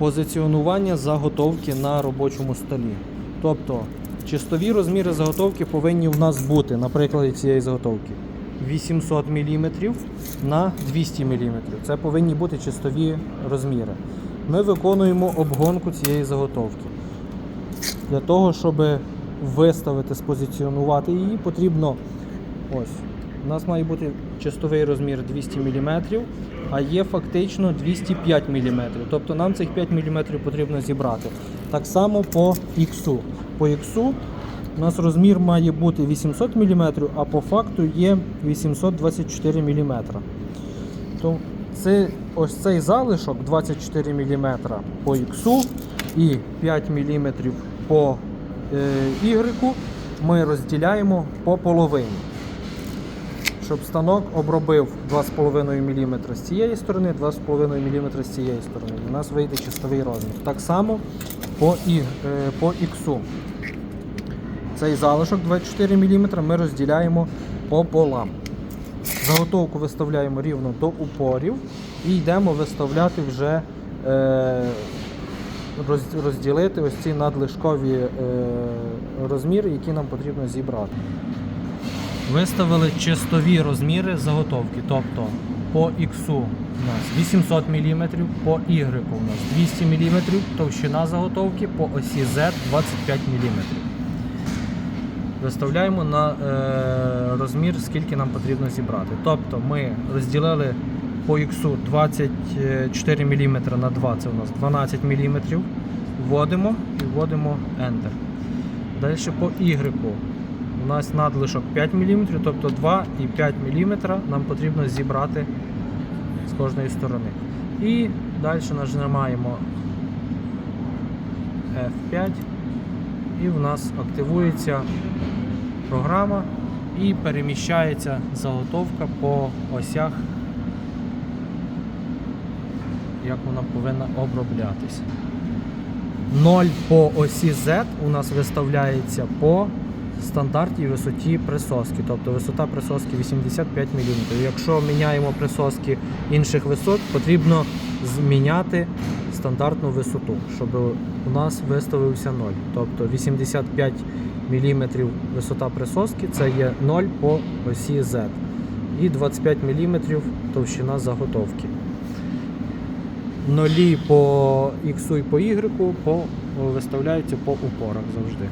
позиціонування заготовки на робочому столі. Тобто чистові розміри заготовки повинні в нас бути, наприклад, цієї заготовки 800 мм на 200 мм. Це повинні бути чистові розміри. Ми виконуємо обгонку цієї заготовки. Для того, щоб виставити, спозиціонувати її, потрібно ось. У нас має бути чистовий розмір 200 мм, а є фактично 205 мм. Тобто нам цих 5 мм потрібно зібрати. Так само по X. По X у нас розмір має бути 800 мм, а по факту є 824 мм. То це, ось цей залишок 24 мм по X і 5 мм по е, ми розділяємо по половині. Щоб станок обробив 2,5 мм з цієї сторони, 2,5 мм з цієї сторони. У нас вийде чистовий розмір. Так само по, і, е, по X. Цей залишок 24 мм ми розділяємо пополам. Заготовку виставляємо рівно до упорів і йдемо виставляти вже е, розділити ось ці надлишкові е, розміри, які нам потрібно зібрати. Виставили чистові розміри заготовки, тобто по X у нас 800 мм, по Y у нас 200 мм, товщина заготовки по осі Z 25 мм. Виставляємо на е, розмір, скільки нам потрібно зібрати. Тобто ми розділили по X 24 мм на 2, це у нас 12 мм. Вводимо і вводимо Enter. Далі по Y. Нас надлишок 5 мм, тобто 2 і 5 мм нам потрібно зібрати з кожної сторони. І далі нажимаємо F5 і в нас активується програма і переміщається заготовка по осях, як вона повинна оброблятися. 0 по осі Z у нас виставляється по стандартній висоті присоски, тобто висота присоски 85 мм. Якщо міняємо присоски інших висот, потрібно зміняти стандартну висоту, щоб у нас виставився 0. Тобто 85 мм висота присоски це є 0 по осі Z і 25 мм товщина заготовки. Нолі по X і по Y по, виставляються по упорах завжди.